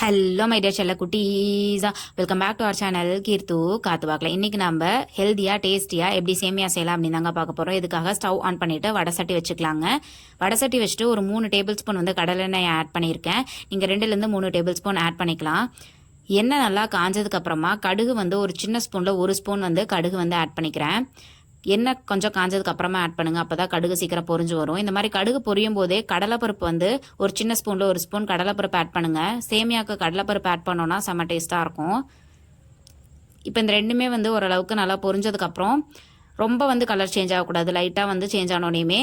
Hello my dear செல்ல குட்டீஸா welcome back to our channel கீர்த்து காத்து பார்க்கலாம் இன்னைக்கு நம்ம ஹெல்த்தியாக டேஸ்டியாக எப்படி சேமியா செய்யலாம் அப்படின்னு தாங்க பார்க்க போகிறோம் இதுக்காக ஸ்டவ் ஆன் பண்ணிவிட்டு வடை சட்டி வச்சுக்கலாங்க. வடை சட்டி வச்சுட்டு ஒரு மூணு டேபிள் ஸ்பூன் வந்து கடலெண்ணெய் ஆட் பண்ணியிருக்கேன். நீங்கள் ரெண்டுலேருந்து மூணு டேபிள் ஸ்பூன் ஆட் பண்ணிக்கலாம். எண்ணெய் நல்லா காஞ்சதுக்கப்புறமா கடுகு வந்து ஒரு சின்ன ஸ்பூனில் ஒரு ஸ்பூன் வந்து கடுகு வந்து ஆட் பண்ணிக்கிறேன். எண்ணெய் கொஞ்சம் காஞ்சதுக்கு அப்புறமா ஆட் பண்ணுங்க. அப்பதான் கடுகு சீக்கிரம் பொரிஞ்சு வரும். இந்த மாதிரி கடுகு பொரியும் போதே கடலைப்பருப்பு வந்து ஒரு சின்ன ஸ்பூன்ல ஒரு ஸ்பூன் கடலைப்பருப்பு ஆட் பண்ணுங்க. சேமியாக்கு கடலைப்பருப்பு ஆட் பண்ணோம்னா செம்ம டேஸ்டா இருக்கும். இப்போ இந்த ரெண்டுமே வந்து ஓரளவுக்கு நல்லா பொரிஞ்சதுக்கு அப்புறம் ரொம்ப வந்து கலர் சேஞ்ச் ஆகக்கூடாது. லைட்டாக வந்து சேஞ்ச் ஆனோடனேயுமே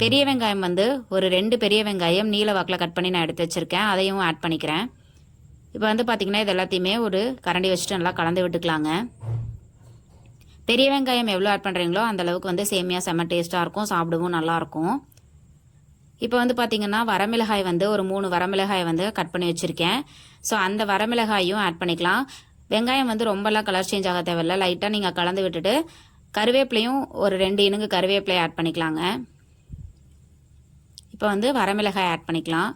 பெரிய வெங்காயம் வந்து ஒரு ரெண்டு பெரிய வெங்காயம் நீல வாக்கில் கட் பண்ணி நான் எடுத்து வச்சுருக்கேன். அதையும் ஆட் பண்ணிக்கிறேன். இப்போ வந்து பார்த்திங்கன்னா இது எல்லாத்தையுமே ஒரு கரண்டி வச்சுட்டு நல்லா கலந்து விட்டுக்கலாங்க. பெரிய வெங்காயம் எவ்வளோ ஆட் பண்ணுறீங்களோ அந்த அளவுக்கு வந்து சேமியா செம்ம டேஸ்ட்டாக இருக்கும். சாப்பிடவும் நல்லாயிருக்கும் இப்போ வந்து பார்த்தீங்கன்னா வரமிளகாய் வந்து ஒரு மூணு வரமிளகாய் வந்து கட் பண்ணி வச்சுருக்கேன். ஸோ அந்த வரமிளகாயும் ஆட் பண்ணிக்கலாம். வெங்காயம் வந்து ரொம்பலாம் கலர் சேஞ்ச் ஆக தேவையில்ல. லைட்டாக நீங்கள் கலந்து விட்டுட்டு கருவேப்பிலையும் ஒரு ரெண்டு இனுங்கு கருவேப்பிலையை ஆட் பண்ணிக்கலாங்க. இப்போ வந்து வரமிளகாய் ஆட் பண்ணிக்கலாம்.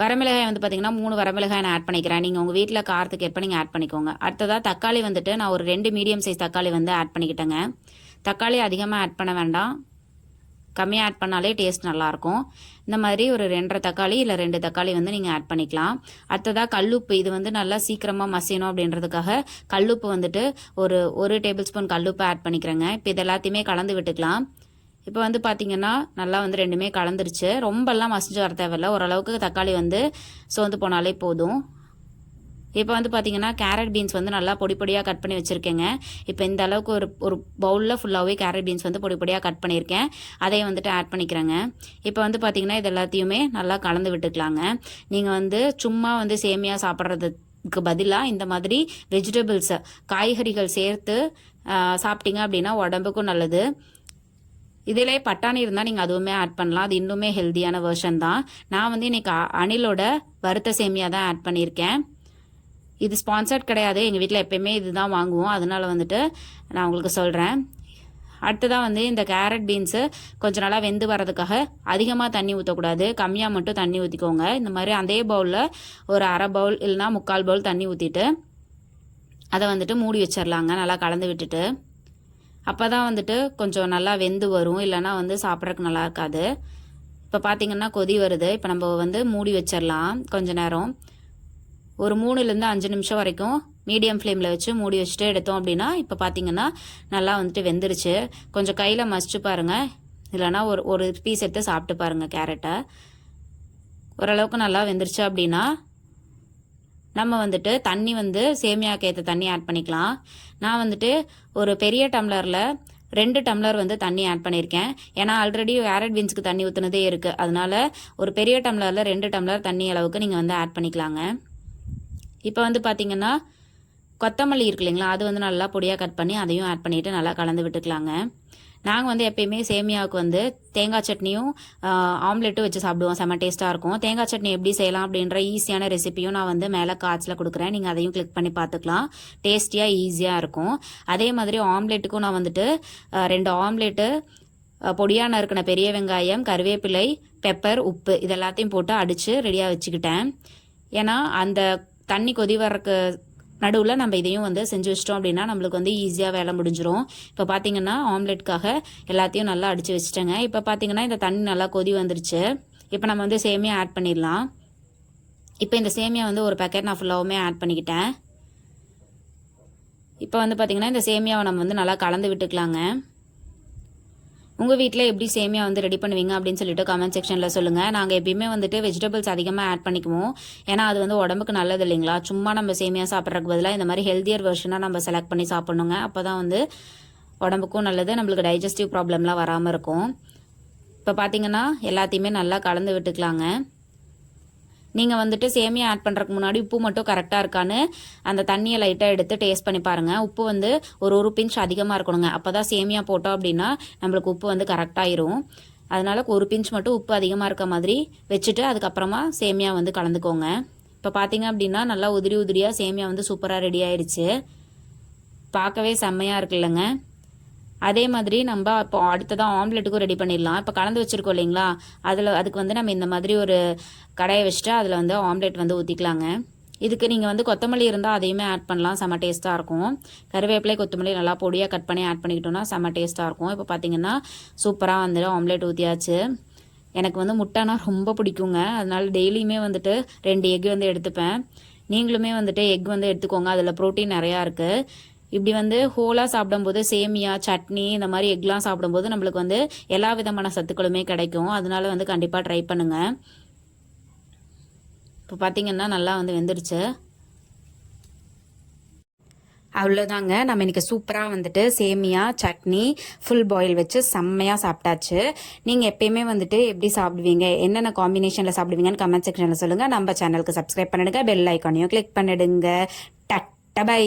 வரமிளகாய் வந்து பார்த்தீங்கன்னா மூணு வரமிளகாய் நான் ஆட் பண்ணிக்கிறேன். நீங்கள் உங்கள் வீட்டில் காரத்துக்கு எப்போ நீங்கள் ஆட் பண்ணிக்கோங்க. அடுத்ததாக தக்காளி வந்துட்டு நான் ஒரு ரெண்டு மீடியம் சைஸ் தக்காளி வந்து ஆட் பண்ணிக்கிட்டேங்க. தக்காளி அதிகமாக ஆட் பண்ண வேண்டாம். கம்மியாக ஆட் பண்ணாலே டேஸ்ட் நல்லாயிருக்கும். இந்த மாதிரி ஒரு ரெண்டரை தக்காளி இல்லை ரெண்டு தக்காளி வந்து நீங்கள் ஆட் பண்ணிக்கலாம். அடுத்ததாக கல்லுப்பு இது வந்து நல்லா சீக்கிரமாக மசியணும் அப்படின்றதுக்காக கல்லுப்பு வந்துட்டு ஒரு ஒரு டேபிள் ஸ்பூன் கல்லுப்பு ஆட் பண்ணிக்கிறேங்க. இப்போ இது எல்லாத்தையுமே கலந்து விட்டுக்கலாம். இப்போ வந்து பார்த்தீங்கன்னா நல்லா வந்து ரெண்டுமே கலந்துருச்சு. ரொம்பலாம் மசிஞ்சு வர தேவையில்ல. ஓரளவுக்கு தக்காளி வந்து சோர்ந்து போனாலே போதும். இப்போ வந்து பார்த்தீங்கன்னா கேரட் பீன்ஸ் வந்து நல்லா பொடி பொடியாக கட் பண்ணி வச்சுருக்கேங்க. இப்போ இந்த அளவுக்கு ஒரு ஒரு பவுலில் ஃபுல்லாகவே கேரட் பீன்ஸ் வந்து பொடி பொடியாக கட் பண்ணியிருக்கேன். அதையும் வந்துட்டு ஆட் பண்ணிக்கிறேங்க. இப்போ வந்து பார்த்தீங்கன்னா இது எல்லாத்தையுமே நல்லா கலந்து விட்டுக்கலாங்க. நீங்கள் வந்து சும்மா வந்து சேமியாக சாப்பிட்றதுக்கு பதிலாக இந்த மாதிரி வெஜிடபிள்ஸை காய்கறிகள் சேர்த்து சாப்பிட்டீங்க அப்படின்னா உடம்புக்கும் நல்லது. இதிலே பட்டாணி இருந்தால் நீங்கள் அதுவுமே ஆட் பண்ணலாம். அது இன்னுமே ஹெல்த்தியான வெர்ஷன் தான். நான் வந்து இன்னைக்கு அணிலோட வறுத்த சேமியா தான் ஆட் பண்ணியிருக்கேன். இது ஸ்பான்சர்ட் கிடையாது. எங்கள் வீட்டில் எப்பயுமே இதுதான் வாங்குவோம். அதனால வந்துட்டு நான் உங்களுக்கு சொல்கிறேன் அடுத்ததாக வந்து இந்த கேரட் பீன்ஸு கொஞ்சம் நல்லா வெந்து வரதுக்காக அதிகமாக தண்ணி ஊற்றக்கூடாது கம்மியாக மட்டும் தண்ணி ஊற்றிக்கோங்க இந்த மாதிரி அதே பவுலில் ஒரு அரை பவுல் இல்லைனா முக்கால் பவுல் தண்ணி ஊற்றிட்டு அதை வந்துட்டு மூடி வச்சிடலாங்க நல்லா கலந்து விட்டுட்டு. அப்போ தான் வந்துட்டு கொஞ்சம் நல்லா வெந்து வரும். இல்லைனா வந்து சாப்பிட்றதுக்கு நல்லா இருக்காது. இப்போ பார்த்தீங்கன்னா கொதி வருது. இப்போ நம்ம வந்து மூடி வச்சிடலாம் கொஞ்ச நேரம். ஒரு மூணுலேருந்து அஞ்சு நிமிஷம் வரைக்கும் மீடியம் ஃப்ளேமில் வச்சு மூடி வச்சுட்டு எடுத்தோம் அப்படின்னா இப்போ பார்த்தீங்கன்னா நல்லா வந்துட்டு வெந்துருச்சு. கொஞ்சம் கையில் மசிச்சு பாருங்கள் இல்லைனா ஒரு ஒரு பீஸ் எடுத்து சாப்பிட்டு பாருங்கள் கேரட்டை. ஓரளவுக்கு நல்லா வெந்துருச்சு அப்படின்னா நம்ம வந்துட்டு தண்ணி வந்து சேமியாக்கு ஏற்ற தண்ணி ஆட் பண்ணிக்கலாம். நான் வந்துட்டு ஒரு பெரிய டம்ளரில் ரெண்டு டம்ளர் வந்து தண்ணி ஆட் பண்ணியிருக்கேன் ஏன்னா ஆல்ரெடி வேரட் பீன்ஸுக்கு தண்ணி ஊற்றுனதே இருக்குது அதனால ஒரு பெரிய டம்ளரில் ரெண்டு டம்ளர் தண்ணி அளவுக்கு நீங்கள் வந்து ஆட் பண்ணிக்கலாங்க. இப்போ வந்து பார்த்தீங்கன்னா கொத்தமல்லி இருக்கு இல்லைங்களா? அது வந்து நல்லா பொடியாக கட் பண்ணி அதையும் ஆட் பண்ணிவிட்டு நல்லா கலந்து விட்டுக்கலாங்க. நாங்கள் வந்து எப்பயுமே சேமியாவுக்கு வந்து தேங்காய் சட்னியும் ஆம்லெட்டும் வச்சு சாப்பிடுவோம். செம்ம டேஸ்ட்டாக இருக்கும். தேங்காய் சட்னி எப்படி செய்யலாம் அப்படின்ற ஈஸியான ரெசிப்பியும் நான் வந்து மேலே காய்ச்சல கொடுக்குறேன். நீங்கள் அதையும் கிளிக் பண்ணி பார்த்துக்கலாம். டேஸ்டியாக ஈஸியாக இருக்கும். அதே மாதிரி ஆம்லெட்டுக்கும் நான் வந்துட்டு ரெண்டு ஆம்லெட்டு பொடியாக நறுக்கின பெரிய வெங்காயம் கருவேப்பிலை பெப்பர் உப்பு இதெல்லாத்தையும் போட்டு அடித்து ரெடியாக வச்சுக்கிட்டேன். ஏன்னா அந்த தண்ணி கொதி வர்றக்கு நடுவில் நம்ம இதையும் வந்து செஞ்சு வச்சிட்டோம் அப்படின்னா நம்மளுக்கு வந்து ஈஸியாக வேலை முடிஞ்சிடும் இப்போ பார்த்தீங்கன்னா ஆம்லெட்காக எல்லாத்தையும் நல்லா அடித்து வச்சுட்டேங்க. இப்போ பார்த்தீங்கன்னா இந்த தண்ணி நல்லா கொதி வந்துருச்சு. இப்போ நம்ம வந்து சேமியா ஆட் பண்ணிடலாம். இப்போ இந்த சேமியா வந்து ஒரு பேக்கெட் நான் ஃபுல்லாகவுமே ஆட் பண்ணிக்கிட்டேன். இப்போ வந்து பார்த்தீங்கன்னா இந்த சேமியாவை நம்ம வந்து நல்லா கலந்து விட்டுக்கலாங்க. உங்கள் வீட்டில் எப்படி சேமியா வந்து ரெடி பண்ணுவீங்க அப்படின்னு சொல்லிட்டு கமெண்ட் செக்ஷனில் சொல்லுங்கள் நாங்கள் எப்பயுமே வந்துட்டு வெஜிடபிள்ஸ் அதிகமாக ஆட் பண்ணிக்குவோம். ஏன்னா அது வந்து உடம்புக்கு நல்லது இல்லைங்களா? சும்மா நம்ம சேமியா சாப்பிட்றதுக்கு பதிலாக இந்த மாதிரி ஹெல்த்தியர் வெர்ஷனாக நம்ம செலக்ட் பண்ணி சாப்பிட்ணுங்க. அப்போ தான் வந்து உடம்புக்கும் நல்லது நம்மளுக்கு டைஜஸ்டிவ் ப்ராப்ளம்லாம் வராமல் இருக்கும். இப்போ பார்த்தீங்கன்னா எல்லாத்தையுமே நல்லா கலந்து விட்டுக்கலாங்க. நீங்கள் வந்துட்டு சேமியா ஆட் பண்ணுறதுக்கு முன்னாடி உப்பு மட்டும் கரெக்டாக இருக்கான்னு அந்த தண்ணியை லைட்டாக எடுத்து டேஸ்ட் பண்ணி பாருங்கள் உப்பு வந்து ஒரு ஒரு பிஞ்ச் அதிகமாக இருக்கணுங்க. அப்போ தான் சேமியா போட்டோம் அப்படின்னா நம்மளுக்கு உப்பு வந்து கரெக்டாகிரும் அதனால் ஒரு பிஞ்ச் மட்டும் உப்பு அதிகமாக இருக்க மாதிரி வச்சுட்டு அதுக்கப்புறமா சேமியா வந்து கலந்துக்கோங்க. இப்போ பார்த்தீங்க அப்படின்னா நல்லா உதிரி உதிரியாக சேமியா வந்து சூப்பராக ரெடி ஆயிடுச்சு. பார்க்கவே செம்மையாக இருக்குல்லங்க அதே மாதிரி நம்ம இப்போ அடுத்ததான் ஆம்லெட்டுக்கும் ரெடி பண்ணிடலாம். இப்போ கலந்து வச்சுருக்கோம் இல்லைங்களா? அதில் அதுக்கு வந்து நம்ம இந்த மாதிரி ஒரு கடையை வச்சுட்டு அதில் வந்து ஆம்லெட் வந்து ஊற்றிக்கலாங்க இதுக்கு நீங்கள் வந்து கொத்தமல்லி இருந்தால் அதையுமே ஆட் பண்ணலாம். செம்ம டேஸ்ட்டாக இருக்கும். கருவேப்பிலை கொத்தமல்லி நல்லா பொடியாக கட் பண்ணி ஆட் பண்ணிக்கிட்டோம்னா செம்ம டேஸ்ட்டாக இருக்கும். இப்போ பார்த்தீங்கன்னா சூப்பராக வந்துடும் ஆம்லெட் ஊற்றியாச்சு எனக்கு வந்து முட்டைனா ரொம்ப பிடிக்குங்க. அதனால டெய்லியுமே வந்துட்டு ரெண்டு எக் வந்து எடுத்துப்பேன். நீங்களுமே வந்துட்டு எக் வந்து எடுத்துக்கோங்க. அதில் ப்ரோட்டீன் நிறையா இருக்குது இப்படி வந்து ஹோலாக சாப்பிடும்போது சேமியா சட்னி இந்த மாதிரி எக்லாம் சாப்பிடும்போது நம்மளுக்கு வந்து எல்லா விதமான சத்துக்களுமே கிடைக்கும். அதனால வந்து கண்டிப்பாக ட்ரை பண்ணுங்கள் இப்போ பார்த்தீங்கன்னா நல்லா வந்து வெந்துருச்சு. அவ்வளோதாங்க. நம்ம இன்றைக்கி சூப்பராக வந்துட்டு சேமியா சட்னி ஃபுல் பாயில் வச்சு செம்மையாக சாப்பிட்டாச்சு. நீங்கள் எப்பயுமே வந்துட்டு எப்படி சாப்பிடுவீங்க என்னென்ன காம்பினேஷனில் சாப்பிடுவீங்கன்னு கமெண்ட் செக்ஷனில் சொல்லுங்கள் நம்ம சேனலுக்கு சப்ஸ்கிரைப் பண்ணிடுங்க பெல் ஐக்கானையும் கிளிக் பண்ணிடுங்க. டட்ட பை